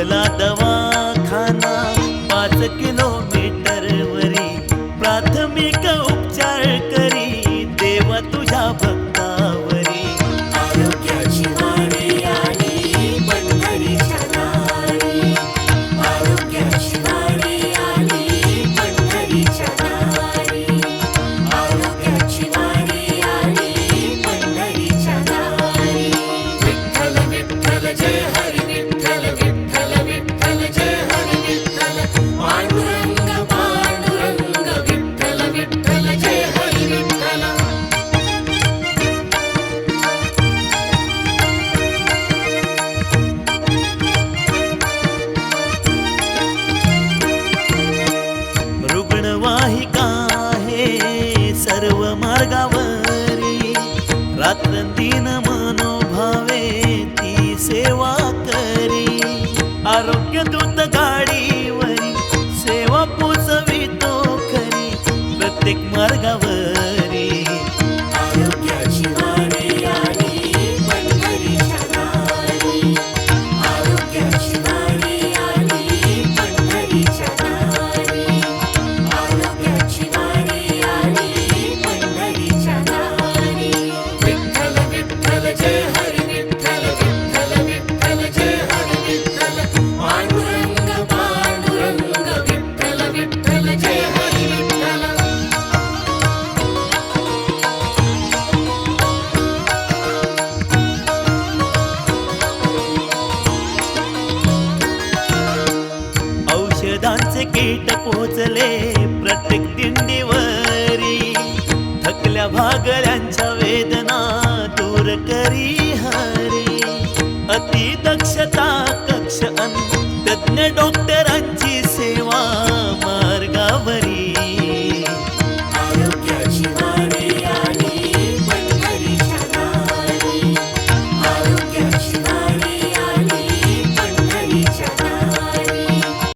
लागला दवाखाना. पाच किलोमीटरवरी प्राथमिक वारी रात्रंदिन मनोभावे ती सेवा कीट पोचले प्रत्येक दिंडीवरी. थकल्या भागल्यांच्या वेदना दूर करी हरी. अति दक्षता कक्ष अन तज्ञ डॉक्टर